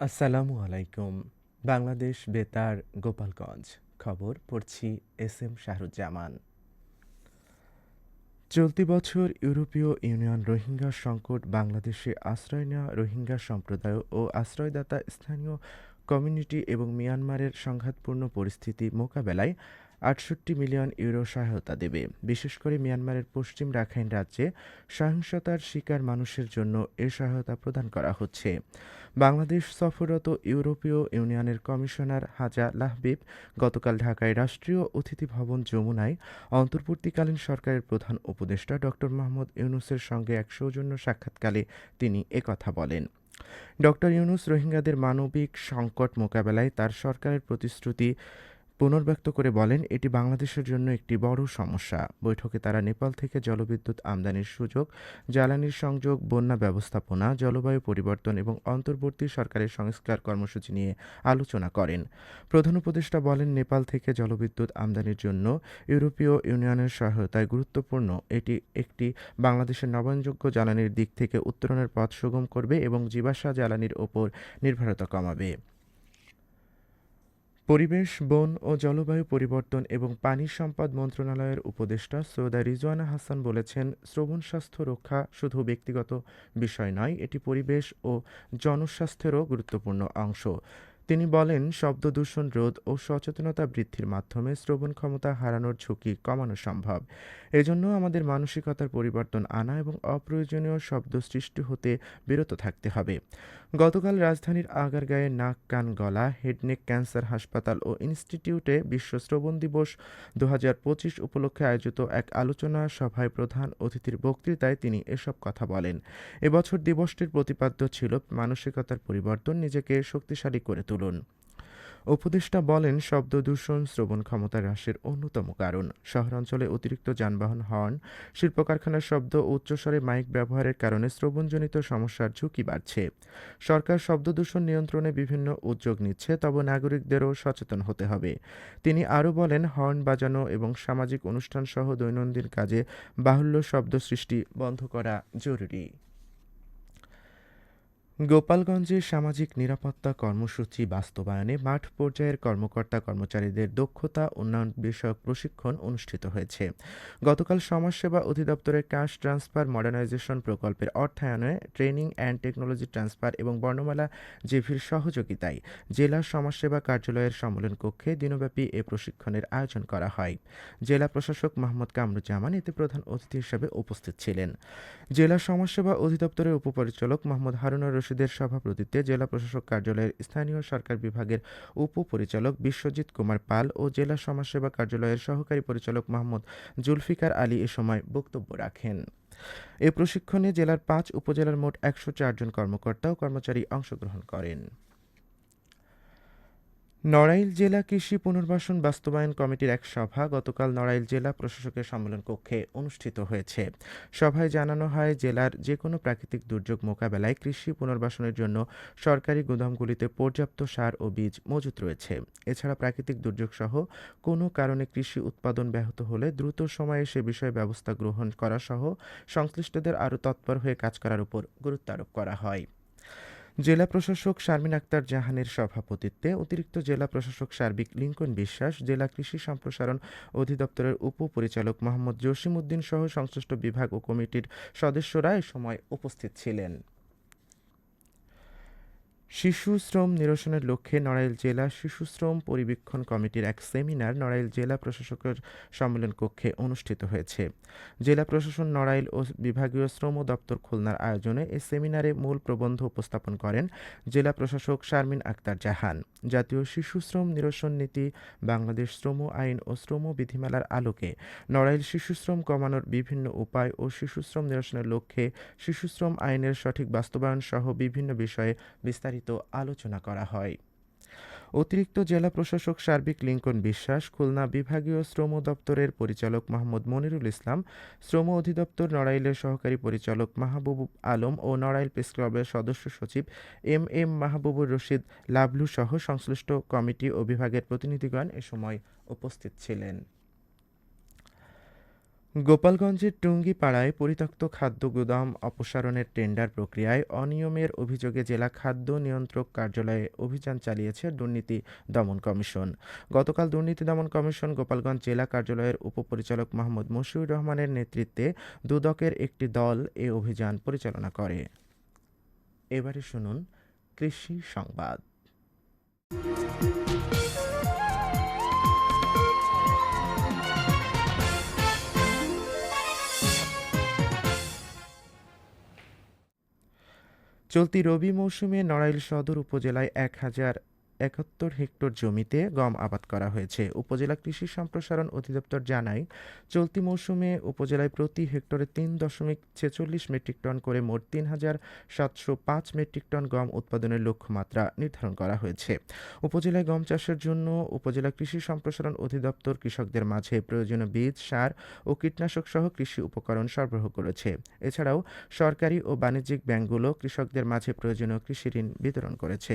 আসসালামু আলাইকুম। বাংলাদেশ বেতার, গোপালগঞ্জ। খবর পড়ছি এস এম শাহরুজ্জামান। চলতি বছর ইউরোপীয় ইউনিয়ন রোহিঙ্গা সংকট, বাংলাদেশে আশ্রয় নেওয়া রোহিঙ্গা সম্প্রদায় ও আশ্রয়দাতা স্থানীয় কমিউনিটি এবং মিয়ানমারের সংঘাতপূর্ণ পরিস্থিতি মোকাবেলায় আটষট্টি মিলিয়ন ইউরো সহায়তা দেবে। বিশেষ করে মিয়ানমারের পশ্চিম রাখাইন রাজ্যে সহিংসতার শিকার মানুষের জন্য এ সহায়তা প্রদান করা হচ্ছে। বাংলাদেশ সফররত ইউরোপীয় ইউনিয়নের কমিশনার হাজা লাহবিব গতকাল ঢাকায় রাষ্ট্রীয় অতিথি ভবন যমুনায় অন্তর্বর্তীকালীন সরকারের প্রধান উপদেষ্টা ড. মাহমুদ ইউনুসের সঙ্গে এক সৌজন্য সাক্ষাৎকালে তিনি একথা বলেন। ড. ইউনুস রোহিঙ্গাদের মানবিক সংকট মোকাবেলায় তার সরকারের প্রতিশ্রুতি পুনর্ব্যক্ত করে বলেন, এটি বাংলাদেশের জন্য একটি বড় সমস্যা। বৈঠকে তারা নেপাল থেকে জলবিদ্যুৎ আমদানির সুযোগ, জ্বালানির সংযোগ, বন্যা ব্যবস্থাপনা, জলবায়ু পরিবর্তন এবং অন্তর্বর্তী সরকারের সংস্কার কর্মসূচি নিয়ে আলোচনা করেন। প্রধান উপদেষ্টা বলেন, নেপাল থেকে জলবিদ্যুৎ আমদানির জন্য ইউরোপীয় ইউনিয়নের সহায়তায় গুরুত্বপূর্ণ। এটি একটি বাংলাদেশের নবায়নযোগ্য জ্বালানির দিক থেকে উত্তরণের পথ সুগম করবে এবং জীবাশ্ম জ্বালানির ওপর নির্ভরতা কমাবে। পরিবেশ, বন ও জলবায়ু পরিবর্তন এবং পানি সম্পদ মন্ত্রণালয়ের উপদেষ্টা সৈয়দা রিজওয়ানা হাসান বলেছেন, শ্রবণ স্বাস্থ্য রক্ষা শুধু ব্যক্তিগত বিষয় নয়, এটি পরিবেশ ও জনস্বাস্থ্যেরও গুরুত্বপূর্ণ অংশ। তিনি বলেন, শব্দ দূষণ রোধ ও সচেতনতা বৃদ্ধির মাধ্যমে শ্রবণ ক্ষমতা হারানোর ঝুঁকি কমানো সম্ভব। এজন্য আমাদের মানসিকতার পরিবর্তন আনা এবং অপ্রয়োজনীয় শব্দ সৃষ্টি হতে বিরত থাকতে হবে। গতকাল রাজধানীর আগারগাঁয়ে নাক, কান, গলা হেডনেক ক্যান্সার হাসপাতাল ও ইনস্টিটিউটে বিশ্ব শ্রবণ দিবস দু হাজার পঁচিশ উপলক্ষে আয়োজিত এক আলোচনা সভায় প্রধান অতিথির বক্তৃতায় তিনি এসব কথা বলেন। এবছর দিবসটির প্রতিপাদ্য ছিল মানসিকতার পরিবর্তন নিজেকে শক্তিশালী করে তুলুন। উপদেষ্টা বলেন, শব্দ দূষণ শ্রবণ ক্ষমতা হ্রাসের অন্যতম কারণ। শহরাঞ্চলে অতিরিক্ত যানবাহন, হর্ন শিল্প কারখানার শব্দ উচ্চস্বরে মাইক ব্যবহারের কারণে শ্রবণজনিত সমস্যার ঝুঁকি বাড়ছে। সরকার শব্দ দূষণ নিয়ন্ত্রণে বিভিন্ন উদ্যোগ নিচ্ছে, তবে নাগরিকদেরও সচেতন হতে হবে। তিনি আরও বলেন, হর্ন বাজানো এবং সামাজিক অনুষ্ঠান সহ দৈনন্দিন কাজে বাহুল্য শব্দ সৃষ্টি বন্ধ করা জরুরি। গোপালগঞ্জে সামাজিক নিরাপত্তা কর্মসূচি বাস্তবায়নে মাঠ পর্যায়ের কর্মকর্তা কর্মচারীদের দক্ষতা উন্নয়ন বিষয়ক প্রশিক্ষণ অনুষ্ঠিত হয়েছে। গতকাল সমাজসেবা অধিদপ্তরের ক্যাশ ট্রান্সফার মডার্নাইজেশন প্রকল্পের অর্থায়নে ট্রেনিং অ্যান্ড টেকনোলজি ট্রান্সফার এবং বর্ণমালা জেভির সহযোগিতায় জেলা সমাজসেবা কার্যালয়ের সম্মেলন কক্ষে দিনব্যাপী এ প্রশিক্ষণের আয়োজন করা হয়। জেলা প্রশাসক মোহাম্মদ কামরুজ্জামান এতে প্রধান অতিথি হিসেবে উপস্থিত ছিলেন। জেলা সমাজসেবা অধিদপ্তরের উপপরিচালক মোহাম্মদ হারুনুর রশিদের সভাপতিত্বে জেলা প্রশাসক কার্যালয়ের স্থানীয় সরকার বিভাগের উপপরিচালক বিশ্বজিৎ কুমার পাল ও জেলা সমাজসেবা কার্যালয়ের সহকারী পরিচালক মোহাম্মদ জুলফিকার আলী এ সময় বক্তব্য রাখেন। এ প্রশিক্ষণে জেলার পাঁচ উপজেলার মোট একশো জন কর্মকর্তা ও কর্মচারী অংশগ্রহণ করেন। নড়াইল জেলা কৃষি পুনর্বাসন বাস্তবায়ন কমিটির এক সভা গতকাল নড়াইল জেলা প্রশাসকের সম্মেলন কক্ষে অনুষ্ঠিত হয়েছে। সভায় জানানো হয়, জেলার যে কোনো প্রাকৃতিক দুর্যোগ মোকাবেলায় কৃষি পুনর্বাসনের জন্য সরকারি গুদামগুলিতে পর্যাপ্ত সার ও বীজ মজুত রয়েছে। এছাড়া প্রাকৃতিক দুর্যোগ সহ কোনো কারণে কৃষি উৎপাদন ব্যাহত হলে দ্রুত সময়ে সে বিষয়ে ব্যবস্থা গ্রহণ করা সহ সংশ্লিষ্টদের আরও তৎপর হয়ে কাজ করার উপর গুরুত্ব আরোপ করা হয়। জেলা প্রশাসক শারমিন আক্তার জাহানের সভাপতিত্বে অতিরিক্ত জেলা প্রশাসক সার্বিক লিঙ্কন বিশ্বাস, জেলা কৃষি সম্প্রসারণ অধিদপ্তরের উপপরিচালক মোহাম্মদ জসিম উদ্দিন সহ সংশ্লিষ্ট বিভাগ ও কমিটির সদস্যরা এ সময় উপস্থিত ছিলেন। শিশু শ্রম নিরসনের লক্ষ্যে নড়াইল জেলা শিশু শ্রম পরিবীক্ষণ কমিটির এক সেমিনার নড়াইল জেলা প্রশাসকের সম্মেলন কক্ষে অনুষ্ঠিত হয়েছে। জেলা প্রশাসন নড়াইল ও বিভাগীয় শ্রম দপ্তর খুলনার আয়োজনে এ সেমিনারে মূল প্রবন্ধ উপস্থাপন করেন জেলা প্রশাসক শারমিন আক্তার জাহান। জাতীয় শিশু শ্রম নিরসন নীতি, বাংলাদেশ শ্রম আইন ও শ্রম বিধিমালার আলোকে নড়াইল শিশু শ্রম কমানোর বিভিন্ন উপায় ও শিশু শ্রম নিরসনের লক্ষ্যে শিশু শ্রম আইনের সঠিক বাস্তবায়ন সহ বিভিন্ন বিষয়ে বিস্তারিত আলোচনা করা হয়। অতিরিক্ত জেলা প্রশাসক সার্বিক লিঙ্কন বিশ্বাস, খুলনা বিভাগীয় শ্রম দপ্তরের পরিচালক মোহাম্মদ মনিরুল ইসলাম, শ্রম অধিদপ্তর নড়াইলের সহকারী পরিচালক মাহবুব আলম ও নড়াইল প্রেস ক্লাবের সদস্য সচিব এম এম মাহবুবুর রশিদ লাভলু সহ সংশ্লিষ্ট কমিটি ও বিভাগের প্রতিনিধিগণ এ সময় উপস্থিত ছিলেন। গোপালগঞ্জের টুঙ্গিপাড়ায় পরিত্যক্ত খাদ্য গুদাম অপসারণের টেন্ডার প্রক্রিয়ায় অনিয়মের অভিযোগে জেলা খাদ্য নিয়ন্ত্রক কার্যালয়ে অভিযান চালিয়েছে দুর্নীতি দমন কমিশন। গতকাল দুর্নীতি দমন কমিশন গোপালগঞ্জ জেলা কার্যালয়ের উপপরিচালক মোহাম্মদ মশিউর রহমানের নেতৃত্বে দুদকের একটি দল এ অভিযান পরিচালনা করে। এবারে শুনুন কৃষি সংবাদ। চলতি রবি মৌসুমে নড়াইল সদর উপজেলায় এক হাজার একাত্তর হেক্টর জমিতে গম আবাদ করা হয়েছে। উপজেলা কৃষি সম্প্রসারণ অধিদপ্তর জানায়, চলতি মৌসুমে উপজেলায় প্রতি হেক্টরে তিন দশমিক ছেচল্লিশ মেট্রিক টন করে মোট তিন হাজার সাতশো পাঁচ মেট্রিক টন গম উৎপাদনের লক্ষ্যমাত্রা নির্ধারণ করা হয়েছে। উপজেলায় গম চাষের জন্য উপজেলা কৃষি সম্প্রসারণ অধিদপ্তর কৃষকদের মাঝে প্রয়োজনীয় বীজ, সার ও কীটনাশক সহ কৃষি উপকরণ সরবরাহ করেছে। এছাড়াও সরকারি ও বাণিজ্যিক ব্যাংকগুলো কৃষকদের মাঝে প্রয়োজনীয় কৃষি ঋণ বিতরণ করেছে।